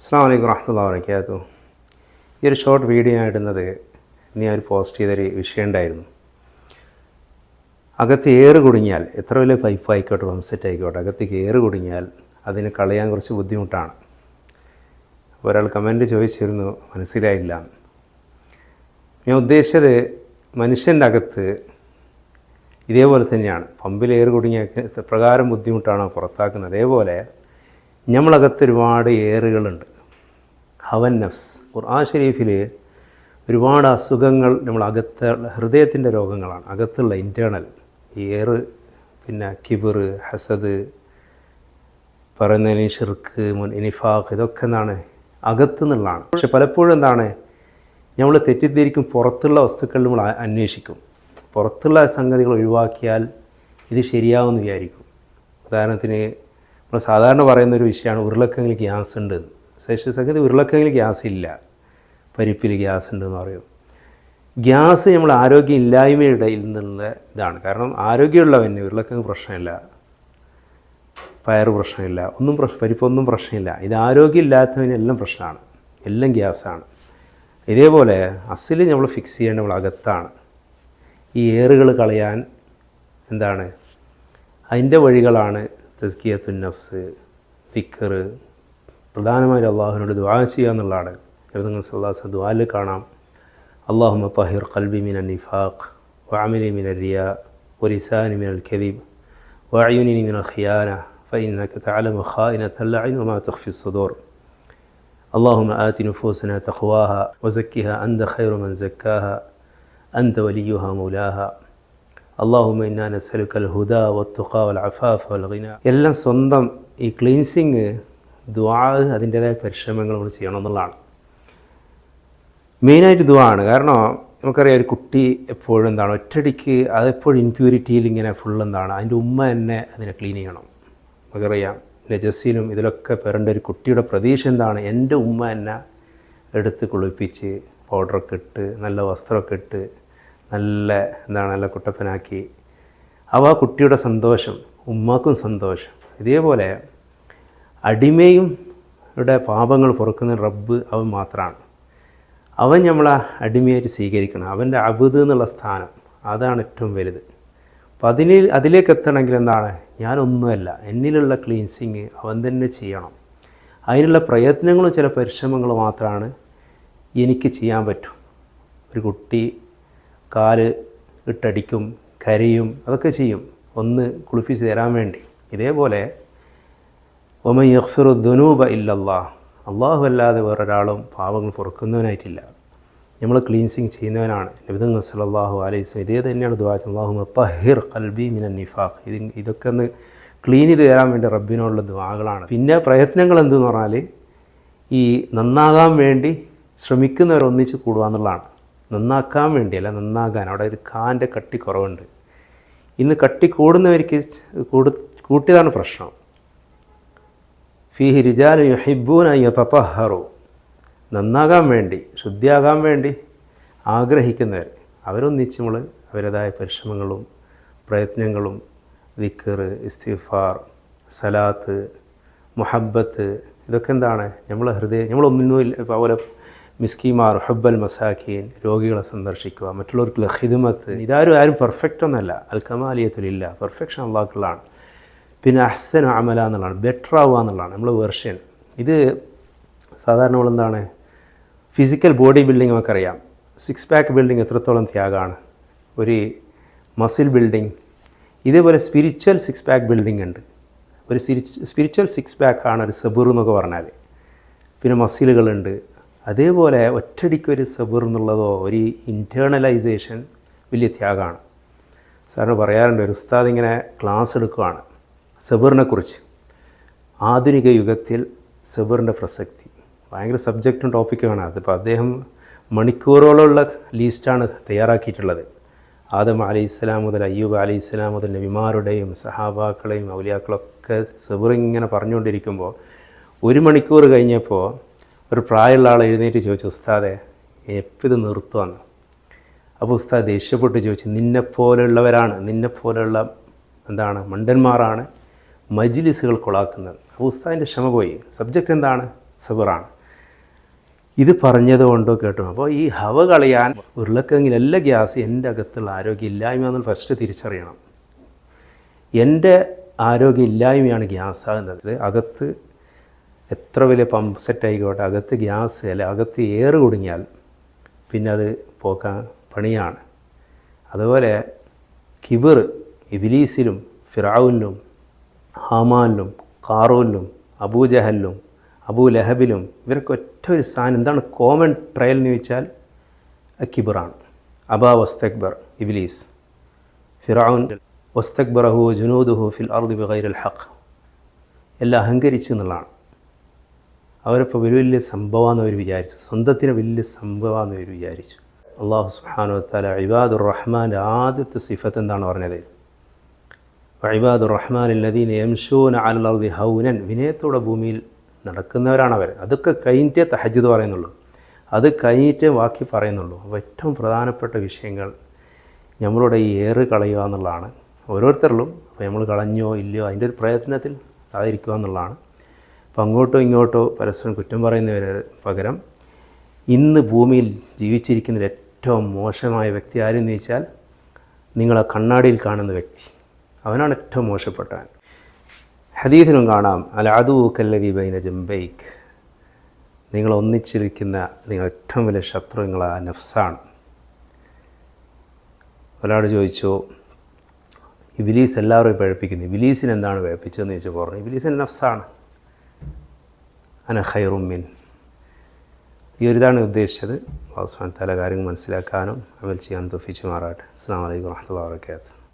അസ്സാം വലൈക്കും വറഹമുല്ല വർക്കാത്തു ഈ ഒരു ഷോർട്ട് വീഡിയോ ഞാൻ ഇടുന്നത് ഞാൻ ഒരു പോസ്റ്റ് ചെയ്തൊരു വിഷയം ഉണ്ടായിരുന്നു. അകത്ത് ഏറ് കുടുങ്ങിയാൽ എത്ര വലിയ പൈപ്പ് ആയിക്കോട്ടെ പമ്പ്സെറ്റ് ആയിക്കോട്ടെ അകത്തേക്ക് ഏറ് കുടുങ്ങിയാൽ അതിന് കളയാൻ കുറച്ച് ബുദ്ധിമുട്ടാണ്. ഒരാൾ കമന്റ് ചോദിച്ചിരുന്നു മനസ്സിലായില്ല. ഞാൻ ഉദ്ദേശിച്ചത് മനുഷ്യന്റെ അകത്ത് ഇതേപോലെ തന്നെയാണ്. പമ്പിൽ ഏറ് കുടുങ്ങിയ പ്രകാരം ബുദ്ധിമുട്ടാണോ പുറത്താക്കുന്നത്? അതേപോലെ നമ്മളകത്ത് ഒരുപാട് ഏറുകളുണ്ട്. ഹവൻ നഫ്സ്. ഖുർആൻ ഷരീഫിൽ ഒരുപാട് അസുഖങ്ങൾ നമ്മൾ അകത്ത് ഹൃദയത്തിന്റെ രോഗങ്ങളാണ്. അകത്തുള്ള ഇന്റേർണൽ ഈ ഏറ് പിന്നെ കിബിർ ഹസദ് പറയുന്നതിന് ഷിർക്ക് മുൻ ഇനിഫാഖ് ഇതൊക്കെ എന്താണ്? അകത്തുനിന്നുള്ളതാണ്. പക്ഷെ പലപ്പോഴും എന്താണ്? നമ്മൾ തെറ്റിദ്ധരിക്കും പുറത്തുള്ള വസ്തുക്കൾ നമ്മൾ അന്വേഷിക്കും. പുറത്തുള്ള സംഗതികൾ ഒഴിവാക്കിയാൽ ഇത് ശരിയാവുമെന്ന് വിചാരിക്കും. ഉദാഹരണത്തിന് നമ്മൾ സാധാരണ പറയുന്ന ഒരു വിഷയമാണ് ഉരുളക്കിഴങ്ങിൽ ഗ്യാസ് ഉണ്ട് ശേഷം സംഗതി ഗ്യാസ് ഇല്ല. പരിപ്പിൽ ഗ്യാസ് ഉണ്ടെന്ന് പറയും. ഗ്യാസ് നമ്മൾ ആരോഗ്യം ഇല്ലായ്മയുടെ നിന്നുള്ള ഇതാണ്. കാരണം ആരോഗ്യമുള്ളവന് ഉരുളക്കിഴങ്ങ് പ്രശ്നമില്ല. പയറ് പ്രശ്നമില്ല. ഒന്നും പ്രശ്നം പരിപ്പൊന്നും പ്രശ്നമില്ല. ഇത് ആരോഗ്യമില്ലാത്തതിനെല്ലാം പ്രശ്നമാണ്. എല്ലാം ഗ്യാസാണ്. ഇതേപോലെ അസിൽ നമ്മൾ ഫിക്സ് ചെയ്യേണ്ട നമ്മൾ അകത്താണ്. ഈ ഏറുകൾ കളയാൻ എന്താണ്? അതിന്റെ വഴികളാണ് തസ്കിയത്തുൻ നഫ്സ് ഫിക്കർ പ്രധാനമായും അള്ളാഹുവിനോട് ദുആ ചെയ്യുക എന്നുള്ളതാണ് നബിതങ്ങൾ സല്ലാസ് ദുആയിൽ കാണാം അള്ളാഹുമ തഹിർ ഖൽബി മിന നിഫാഖ് വഅമലി മിന റിയ വലിസാനി മിനൽ കദീബ് وأعينني من الخيانة فإنك تعلم خائنة الأعين وما تخفي الصدور اللهم آت نفوسنا تقواها وزكها أنت خير من زكاها أنت وليها مولاها അള്ളാഹുമ നസലുക്കൽ ഹുദ വത്തുഖ വൽ എല്ലാം സ്വന്തം ഈ ക്ലീൻസിങ് ദ്വാ അതിന്റേതായ പരിശ്രമങ്ങൾ നമ്മൾ ചെയ്യണം എന്നുള്ളതാണ്. മെയിനായിട്ട് ദ്വാ ആണ് കാരണം നമുക്കറിയാം ഒരു കുട്ടി എപ്പോഴും എന്താണ് ഒറ്റടിക്ക് അതെപ്പോഴും ഇൻപ്യൂരിറ്റിയിൽ ഇങ്ങനെ ഫുൾ എന്താണ് അതിന്റെ ഉമ്മ തന്നെ അതിനെ ക്ലീൻ ചെയ്യണം. നമുക്കറിയാം നജസ്സിലും ഇതിലൊക്കെ പേരേണ്ട ഒരു കുട്ടിയുടെ പ്രതീക്ഷ എന്താണ്? എന്റെ ഉമ്മ തന്നെ എടുത്ത് കുളിപ്പിച്ച് പൗഡറൊക്കെ ഇട്ട് നല്ല വസ്ത്രമൊക്കെ ഇട്ട് നല്ല എന്താണ് നല്ല കുട്ടപ്പനാക്കി. അവ കുട്ടിയുടെ സന്തോഷം ഉമ്മാക്കും സന്തോഷം. ഇതേപോലെ അടിമയും ഇവിടെ പാപങ്ങൾ പൊറുക്കുന്ന റബ്ബ് അവൻ മാത്രമാണ് അവൻ നമ്മളെ അടിമയായിട്ട് സ്വീകരിക്കണം. അവന്റെ അബുദ് എന്നുള്ള സ്ഥാനം അതാണ് ഏറ്റവും വലുത്. അപ്പം അതിന് അതിലേക്ക് എത്തണമെങ്കിൽ എന്താണ്? ഞാനൊന്നുമല്ല. എന്നിലുള്ള ക്ലീൻസിങ് അവൻ തന്നെ ചെയ്യണം. അതിനുള്ള പ്രയത്നങ്ങളും ചില പരിശ്രമങ്ങളും മാത്രമാണ് എനിക്ക് ചെയ്യാൻ പറ്റും. ഒരു കുട്ടി കാൽ ഇട്ടടിക്കും കരയും അതൊക്കെ ചെയ്യും. ഒന്ന് കുളിപ്പിച്ച് തരാൻ വേണ്ടി. ഇതേപോലെ ഒമ യഖ്ഫിറു ദുനൂബ ഇല്ലല്ലാ. അള്ളാഹു അല്ലാതെ വേറൊരാളും പാവങ്ങൾ പൊറുക്കുന്നവനായിട്ടില്ല. നമ്മൾ ക്ലീൻസിങ് ചെയ്യുന്നവനാണ്. നബിദങ്ങൾ സല്ലല്ലാഹു അലൈസ് ഇതേ തന്നെയാണ് ദുബാ അള്ളാഹു തഹിർ ഖൽബി മിന നിഫാഖ്. ഇത് ഇതൊക്കെ ഒന്ന് ക്ലീൻ ചെയ്ത് തരാൻ വേണ്ടി റബ്ബിനോടുള്ള ദുആകളാണ്. പിന്നെ പ്രയത്നങ്ങൾ എന്തെന്ന് പറഞ്ഞാൽ ഈ നന്നാകാൻ വേണ്ടി ശ്രമിക്കുന്നവരൊന്നിച്ച് കൂടുക എന്നുള്ളതാണ്. നന്നാക്കാൻ വേണ്ടിയല്ല നന്നാകാൻ. അവിടെ ഒരു കാന്റെ കട്ടി കുറവുണ്ട്. ഇന്ന് കട്ടി കൂടുന്നവർക്ക് കൂടു കൂട്ടിയതാണ് പ്രശ്നം. ഫീഹി റിജാലു യുഹിബൂന യതഹറു നന്നാകാൻ വേണ്ടി ശുദ്ധിയാകാൻ വേണ്ടി ആഗ്രഹിക്കുന്നവർ അവരൊന്നിച്ച് നമ്മൾ അവരുടേതായ പരിശ്രമങ്ങളും പ്രയത്നങ്ങളും ദിക്കർ ഇസ്തിഫാർ സലാത്ത് മുഹബത്ത് ഇതൊക്കെ എന്താണ്? നമ്മളെ ഹൃദയം നമ്മളൊന്നിനും ഇല്ല അതുപോലെ മിസ്കിമാർ ഹബ്ബൽ മസാഖീൻ രോഗികളെ സന്ദർശിക്കുക. മറ്റുള്ളവർക്കുള്ള ഹിദ്മത്ത് ഇതാരും ആരും പെർഫെക്റ്റ് ഒന്നല്ല. അൽ കമാലിയത്തിലില്ല പെർഫെക്ഷൻ അള്ളാഹുള്ളതാണ് പിന്നെ അഹ്സൻ അമല എന്നുള്ളതാണ്. ബെറ്റർ ആവുക എന്നുള്ളതാണ്. നമ്മൾ വെർഷൻ ഇത് സാധാരണ നമ്മളെന്താണ് ഫിസിക്കൽ ബോഡി ബിൽഡിംഗ് നമുക്കറിയാം. സിക്സ് പാക്ക് ബിൽഡിംഗ് എത്രത്തോളം ത്യാഗമാണ് ഒരു മസിൽ ബിൽഡിംഗ് ഇതേപോലെ സ്പിരിച്വൽ സിക്സ് പാക്ക് ബിൽഡിംഗ് ഉണ്ട്. ഒരു സ്പിരിച്വൽ സിക്സ് പാക്കാണ് ഒരു സബുർ എന്നൊക്കെ പറഞ്ഞാൽ പിന്നെ മസിലുകളുണ്ട് അതേപോലെ ഒറ്റടിക്കൊരു സബുർ എന്നുള്ളതോ ഒരു ഇന്റേർണലൈസേഷൻ വലിയ ത്യാഗമാണ്. സാറിന് പറയാറുണ്ട് ഒരു ഉസ്താദ് ഇങ്ങനെ ക്ലാസ് എടുക്കുകയാണ് സബറിനെക്കുറിച്ച് ആധുനിക യുഗത്തിൽ സബറിന്റെ പ്രസക്തി. ഭയങ്കര സബ്ജക്റ്റും ടോപ്പിക്കുമാണ് അതിപ്പോൾ അദ്ദേഹം മണിക്കൂറുകളുള്ള ലീസ്റ്റാണ് തയ്യാറാക്കിയിട്ടുള്ളത്. ആദം അലൈഹി ഇസ്ലാം മുതൽ അയ്യൂബ് അലൈഹി ഇസ്ലാം മുതൽ നബിമാരുടെയും സഹാബാക്കളെയും ഔലിയാക്കളൊക്കെ സബർ ഇങ്ങനെ പറഞ്ഞുകൊണ്ടിരിക്കുമ്പോൾ ഒരു മണിക്കൂർ കഴിഞ്ഞപ്പോൾ ഒരു പ്രായമുള്ള ആൾ എഴുന്നേറ്റ് ചോദിച്ചു ഉസ്താദെ എപ്പിത് നിർത്തുവാന്ന്? അപ്പോൾ ഉസ്താദ് ദേഷ്യപ്പെട്ട് ചോദിച്ചു നിന്നെപ്പോലെയുള്ളവരാണ് നിന്നെപ്പോലെയുള്ള എന്താണ് മണ്ടന്മാരാണ് മജ്ലിസുകൾ കൊളാക്കുന്നത്. അപ്പോൾ ഉസ്താദിന്റെ ക്ഷമ പോയി. സബ്ജക്റ്റ് എന്താണ്? സബറാണ്. ഇത് പറഞ്ഞത് കൊണ്ടോ കേട്ടോ. അപ്പോൾ ഈ ഹവ കളയാൻ ഉരുളക്കെങ്കിലല്ല ഗ്യാസ് എന്റെ അകത്തുള്ള ആരോഗ്യം ഇല്ലായ്മ എന്ന് ഫസ്റ്റ് തിരിച്ചറിയണം. എന്റെ ആരോഗ്യം ഇല്ലായ്മയാണ് ഗ്യാസ് ആകുന്നത് അകത്ത് എത്ര വലിയ പമ്പ് സെറ്റ് ആയിക്കോട്ടെ അകത്ത് ഗ്യാസ് അല്ല അകത്ത് എയർ കുടുങ്ങിയാൽ പിന്നെ അത് പോക്കാൻ പണിയാണ്. അതുപോലെ കിബിർ ഇബിലീസിലും ഫിറാവുലിലും ഹാമാനിലും കാറൂലിലും അബൂജഹലിലും അബൂ ലഹബിലും ഇവരൊക്കെ ഒറ്റ ഒരു സാധനം. എന്താണ് കോമൺ ട്രയൽ എന്ന് ചോദിച്ചാൽ കിബിറാണ്. അബാ വസ്തക്ബർ ഇബിലീസ്. ഫിറാവുൻ വസ്തക്ബറഹു ജുനൂദുഹു ഫിൽ അർദ് ബിഗൈർ ഹഖ്. എല്ലാം അഹങ്കരിച്ചു എന്നുള്ളതാണ്. അവരിപ്പോൾ വലിയ വലിയ സംഭവമാണെന്ന് അവർ വിചാരിച്ചു. സ്വന്തത്തിന് വലിയ സംഭവമാണെന്ന് അവർ വിചാരിച്ചു. അള്ളാഹു സുബ്ഹാനഹു താല ഇബാദുർ റഹ്മാന്റെ ആദ്യത്തെ സിഫത്ത് എന്താണ് പറഞ്ഞത്? ഇബാദുർ റഹ്മാൻ യംഷൂന അലൽ അർദി ഹൗനൻ. വിനയത്തോടെ ഭൂമിയിൽ നടക്കുന്നവരാണ് അവർ അതൊക്കെ കഴിഞ്ഞിട്ടേ തഹജ്ജുദ് പറയുന്നുള്ളൂ. അത് കഴിഞ്ഞിട്ടേ ബാക്കി പറയുന്നുള്ളൂ. അപ്പോൾ ഏറ്റവും പ്രധാനപ്പെട്ട വിഷയങ്ങൾ നമ്മളുടെ ഈ ഏറ് കളയുക എന്നുള്ളതാണ്. ഓരോരുത്തരിലും അപ്പോൾ നമ്മൾ കളഞ്ഞോ ഇല്ലയോ അതിന്റെ ഒരു പ്രയത്നത്തിൽ അതായിരിക്കുക എന്നുള്ളതാണ്. അപ്പോൾ അങ്ങോട്ടോ ഇങ്ങോട്ടോ പരസ്പരം കുറ്റം പറയുന്നവരെ പകരം ഇന്ന് ഭൂമിയിൽ ജീവിച്ചിരിക്കുന്ന ഏറ്റവും മോശമായ വ്യക്തി ആരെന്ന് ചോദിച്ചാൽ നിങ്ങളെ കണ്ണാടിയിൽ കാണുന്ന വ്യക്തി. അവനാണ് ഏറ്റവും മോശപ്പെട്ടവൻ. ഹദീഫിനും കാണാം അല്ല അതു കല്ലവി ബൈന ജംബൈക്ക് നിങ്ങൾ ഒന്നിച്ചിരിക്കുന്ന നിങ്ങൾ ഏറ്റവും വലിയ ശത്രു നിങ്ങളെ നഫ്സാണ്. ഒരാൾ ചോദിച്ചു ഇബിലീസ് എല്ലാവരെയും പഴപ്പിക്കുന്നു. ഇബിലീസിന് എന്താണ് പഴപ്പിച്ചതെന്ന് ചോദിച്ചു പറഞ്ഞു ഇബിലീസിന് നഫ്സാണ്. അന ഖൈറുമിൻ ഈ ഒരു ഇതാണ് ഉദ്ദേശിച്ചത് അവസാനത്തെ കാര്യങ്ങൾ മനസ്സിലാക്കാനും അമൽ ചെയ്യാൻ തുഫിച്ചു മാറാട്ടെ അസ്സാം വലൈക്കും വാഹത്തുള്ള വാബർക്കാത്തു